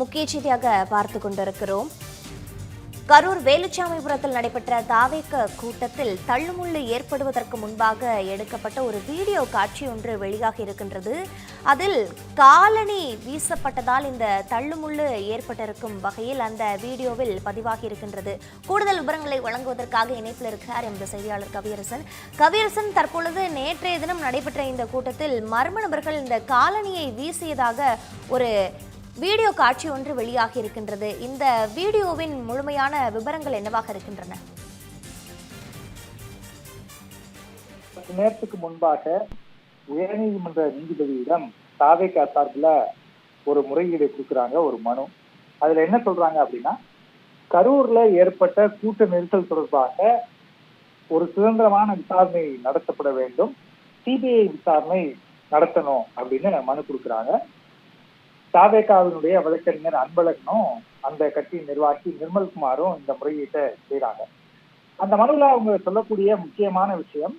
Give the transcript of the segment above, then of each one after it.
முக்கிய செய்தியாக பார்த்து கொண்டிருக்கிறோம். கரூர் வேலுச்சாமிபுரத்தில் நடைபெற்ற தாவேக்க கூட்டத்தில் தள்ளுமுள்ளு ஏற்படுவதற்கு முன்பாக எடுக்கப்பட்ட ஒரு வீடியோ காட்சி ஒன்று வெளியாகி இருக்கின்றது. அதில் காலணி வீசப்பட்டதால் இந்த தள்ளுமுள்ளு ஏற்பட்டிருக்கும் வகையில் அந்த வீடியோவில் பதிவாகி இருக்கின்றது. கூடுதல் விவரங்களை வழங்குவதற்காக இணைப்பில் இருக்கிறார் எமது செய்தியாளர் கவியரசன். கவியரசன் தற்பொழுது நேற்றைய தினம் நடைபெற்ற இந்த கூட்டத்தில் மர்ம நபர்கள் இந்த காலணியை வீசியதாக ஒரு வீடியோ காட்சி ஒன்று வெளியாகி இருக்கின்றது. இந்த வீடியோவின் முழுமையான விவரங்கள் என்னவாக இருக்கின்றன? பத்து நேரத்துக்கு முன்பாக உயர்நீதிமன்ற நீதிபதியிடம் தாவேக்கா சார்பில் ஒரு முறையீடு கொடுக்குறாங்க ஒரு மனு. அதில் என்ன சொல்றாங்க அப்படின்னா கரூர்ல ஏற்பட்ட கூட்ட நெரிசல் தொடர்பாக ஒரு சுதந்திரமான விசாரணை நடத்தப்பட வேண்டும். சிபிஐ விசாரணை நடத்தணும் அப்படின்னு மனு கொடுக்குறாங்க. தாவேகாவினுடைய வழக்கறிஞர் அன்பழகனும் அந்த கட்சியின் நிர்வாகி நிர்மல்குமாரும் இந்த முறையீட்டை செய்கிறாங்க அந்த மனுவில் அவங்க சொல்லக்கூடிய முக்கியமான விஷயம்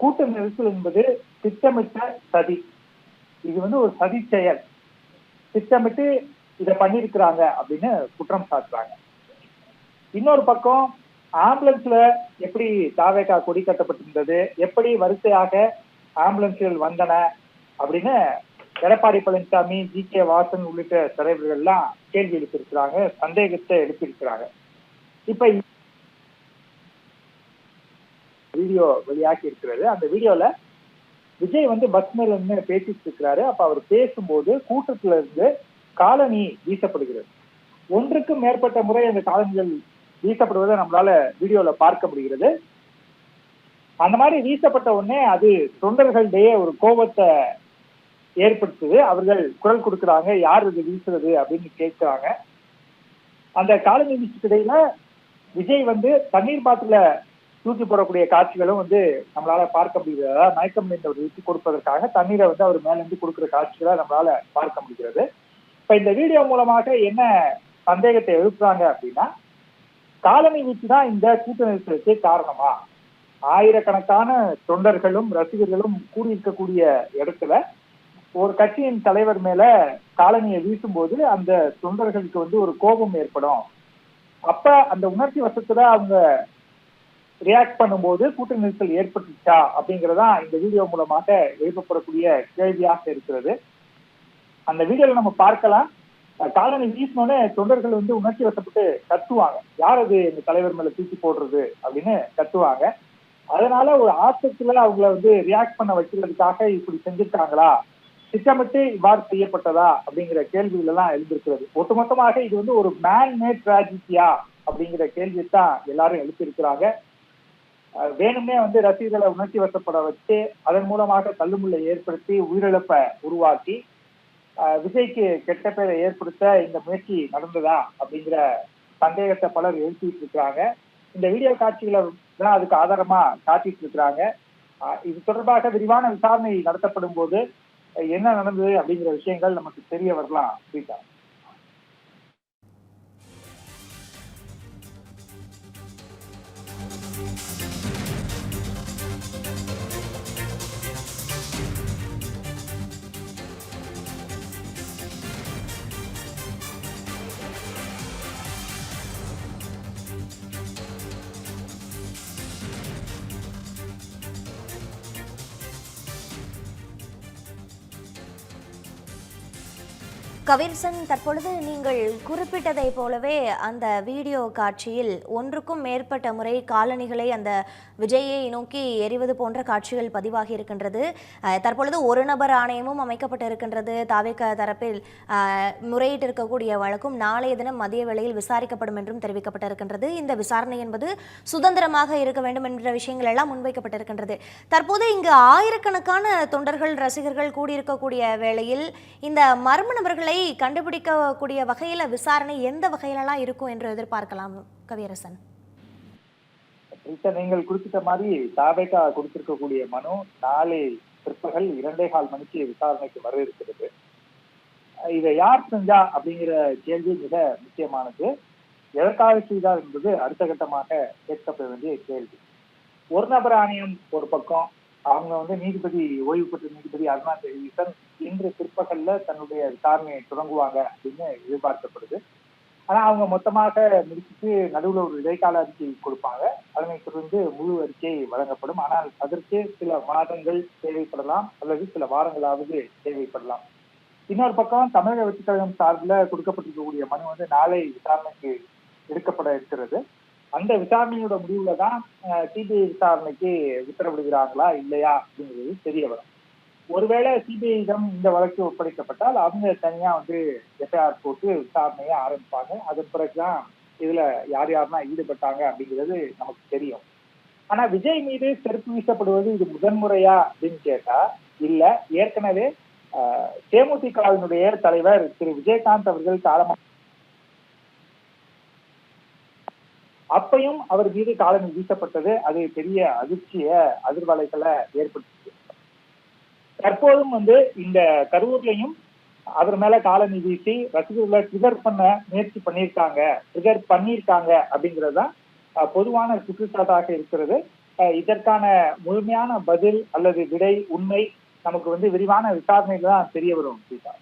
கூட்ட நெரிசல் என்பது திட்டமிட்ட சதி. இது வந்து ஒரு சதி செயல். திட்டமிட்டு இதை பண்ணியிருக்கிறாங்க அப்படின்னு குற்றம் சாட்டுறாங்க. இன்னொரு பக்கம் ஆம்புலன்ஸ்ல எப்படி தாவேகா கொடி கட்டப்பட்டிருந்தது எப்படி வரிசையாக ஆம்புலன்ஸ்கள் வந்தன அப்படின்னு எடப்பாடி பழனிசாமி ஜி. கே. வாசன் உள்ளிட்ட தலைவர்கள் எல்லாம் கேள்வி எழுப்பியிருக்கிறாங்க சந்தேகத்தை எழுப்பியிருக்கிறாங்க. இப்ப வீடியோ வெளியாகி இருக்கிறது. அந்த வீடியோல விஜய் வந்து பஸ் மேல நின்று பேசிட்டு இருக்கிறாரு. அப்ப அவர் பேசும்போது கூட்டத்துல இருந்து காலனி வீசப்படுகிறது. ஒன்றுக்கும் மேற்பட்ட முறை அந்த காலனிகள் வீசப்படுவதை நம்மளால வீடியோல பார்க்க முடிகிறது. அந்த மாதிரி வீசப்பட்ட உடனே அது தொண்டர்களிடையே ஒரு கோபத்தை ஏற்படுத்துது. அவர்கள் குரல் கொடுக்குறாங்க யார் இது வீசுறது அப்படின்னு கேட்கிறாங்க. அந்த காலனி வீச்சுக்கிடையில விஜய் வந்து தண்ணீர் பாட்டில தூக்கி போடக்கூடிய காட்சிகளும் வந்து நம்மளால பார்க்க முடியுது அதாவது மயக்கம் ஒரு ஊற்றி கொடுப்பதற்காக தண்ணீரை வந்து அவர் மேலிருந்து கொடுக்குற காட்சிகளை நம்மளால பார்க்க முடிகிறது. இப்ப இந்த வீடியோ மூலமாக என்ன சந்தேகத்தை எழுப்புறாங்க அப்படின்னா காலனி வீச்சு தான் இந்த கூட்ட நெரிசலுக்கு காரணமா? ஆயிரக்கணக்கான தொண்டர்களும் ரசிகர்களும் கூடியிருக்கக்கூடிய இடத்துல ஒரு கட்சியின் தலைவர் மேல காலனியை வீசும்போது அந்த தொண்டர்களுக்கு வந்து ஒரு கோபம் ஏற்படும். அப்ப அந்த உணர்ச்சி வசத்துல அவங்க ரியாக்ட் பண்ணும்போது கூட்ட நெரிசல் ஏற்பட்டுச்சா அப்படிங்கறதா இந்த வீடியோ மூலமாக எழுப்பப்படக்கூடிய கேள்வியாக இருக்கிறது. அந்த வீடியோல நம்ம பார்க்கலாம். காலனி வீசினோடனே தொண்டர்கள் வந்து உணர்ச்சி வசப்பட்டு கத்துவாங்க. யார் அது எங்க தலைவர் மேல தூக்கி போடுறது அப்படின்னு கத்துவாங்க. அதனால ஒரு ஆத்தத்துல அவங்கள வந்து ரியாக்ட் பண்ண வைக்கிறதுக்காக இப்படி செஞ்சிருக்காங்களா? திட்டமிட்டு இவ்வாறு செய்யப்பட்டதா அப்படிங்கிற கேள்விகள் எல்லாம் எழுந்திருக்கிறது. ஒட்டுமொத்தமாக இது வந்து ஒரு மேன்மேட் மேட் அப்படிங்கிற கேள்வியை தான் எல்லாரும் எழுப்பியிருக்கிறாங்க. வேணுமே வந்து ரசிகர்களை உணர்ச்சி வசப்பட வச்சு அதன் மூலமாக தள்ளுமுள்ளை ஏற்படுத்தி உயிரிழப்பை உருவாக்கி விஜய்க்கு கெட்ட பேரை ஏற்படுத்த இந்த முயற்சி நடந்ததா அப்படிங்கிற சந்தேகத்தை பலர் எழுப்பிட்டு இருக்கிறாங்க. இந்த வீடியோ காட்சிகளை தான் அதுக்கு ஆதாரமா காட்டிட்டு இருக்கிறாங்க. இது தொடர்பாக விரிவான விசாரணை நடத்தப்படும் போது என்ன நடந்தது அப்படிங்கிற விஷயங்கள் நமக்கு தெரிய வரலாம் ஸ்ரீகா கவிர்சன் தற்பொழுது நீங்கள் குறிப்பிட்டதை போலவே அந்த வீடியோ காட்சியில் ஒன்றுக்கும் மேற்பட்ட முறை காலணிகளை அந்த விஜயை நோக்கி எறிவது போன்ற காட்சிகள் பதிவாகி இருக்கின்றது. தற்பொழுது ஒரு நபர் ஆணையமும் அமைக்கப்பட்டிருக்கின்றது தாவேக தரப்பில் முறையிட்டு இருக்கக்கூடிய வழக்கும் நாளைய தினம் மதிய வேளையில் விசாரிக்கப்படும் என்றும் தெரிவிக்கப்பட்டிருக்கின்றது. இந்த விசாரணை என்பது சுதந்திரமாக இருக்க வேண்டும் என்ற விஷயங்கள் எல்லாம் முன்வைக்கப்பட்டிருக்கின்றது. தற்போது இங்கு ஆயிரக்கணக்கான தொண்டர்கள் ரசிகர்கள் கூடியிருக்கக்கூடிய வேளையில் இந்த மர்ம நபர்களை கண்டுபிடிக்கக்கூடிய வகையில விசாரணை எந்த வகையிலலாம் இருக்கும் என்று எதிர்பார்க்கலாம் கவியரசன்? நீங்கள் குறிப்பிட்ட மாதிரி தாவேகா கொடுத்திருக்கக்கூடிய மனு நாளை பிற்பகல் இரண்டே கால் மணிக்கு விசாரணைக்கு வர இருக்கிறது. இதை யார் செஞ்சா அப்படிங்கிற கேள்வி மிக முக்கியமானது. எதற்காக செய்தார் என்பது அடுத்த கட்டமாக கேட்கப்பட வேண்டிய கேள்வி. ஒரு நபர் ஆணையம் ஒரு பக்கம் அவங்க வந்து நீதிபதி ஓய்வு பெற்ற நீதிபதி அருணா ஜெகதீசன் இன்று பிற்பகல்ல தன்னுடைய விசாரணையை தொடங்குவாங்க அப்படின்னு எதிர்பார்க்கப்படுது. ஆனா அவங்க மொத்தமாக முடிச்சுட்டு நடுவுல ஒரு இடைக்கால அறிக்கை கொடுப்பாங்க. அதனை தொடர்ந்து முழு அறிக்கை வழங்கப்படும். ஆனால் அதற்கு சில மாதங்கள் தேவைப்படலாம் அல்லது சில வாரங்களாவது தேவைப்படலாம். இன்னொரு பக்கம் தமிழக வெற்றிக் கழகம் சார்பில் கொடுக்கப்பட்டிருக்கக்கூடிய மனு வந்து நாளை விசாரணைக்கு எடுக்கப்பட இருக்கிறது. அந்த விசாரணையோட முடிவுல தான் சிபிஐ விசாரணைக்கு உத்தரவிடுகிறார்களா இல்லையா அப்படிங்கிறது தெரிய வரும். ஒருவேளை சிபிஐயிடம் இந்த வழக்கு ஒப்படைக்கப்பட்டால் அவங்க தனியா வந்து எஃப்ஐஆர் போட்டு விசாரணையை ஆரம்பிப்பாங்க. அதன் பிறகுதான் இதுல யார் யாரெல்லாம் ஈடுபட்டாங்க அப்படிங்கிறது நமக்கு தெரியும். ஆனா விஜய் மீது செருப்பு வீசப்படுவது இது முதன்முறையா அப்படின்னு கேட்டா இல்ல. ஏற்கனவே ஆஹ், தேமுதிகவினுடைய தலைவர் திரு. விஜயகாந்த் அவர்கள் காலமாக அப்பையும் அவர் மீது காலனி வீசப்பட்டது. அது பெரிய அதிர்ச்சிய அதிர்வலைகளை ஏற்படுத்தியது. தற்போதும் வந்து இந்த கரூர்லயும் அவர் மேல காலனி வீசி ரசிகர்களை ட்ரிகர் பண்ண முயற்சி பண்ணியிருக்காங்க. ட்ரிகர் பண்ணியிருக்காங்க அப்படிங்கறதுதான் பொதுவான குற்றச்சாட்டாக இருக்கிறது. அஹ், இதற்கான முழுமையான பதில் அல்லது விடை உண்மை நமக்கு வந்து விரிவான விசாரணையில தான் தெரிய வரும் சீதா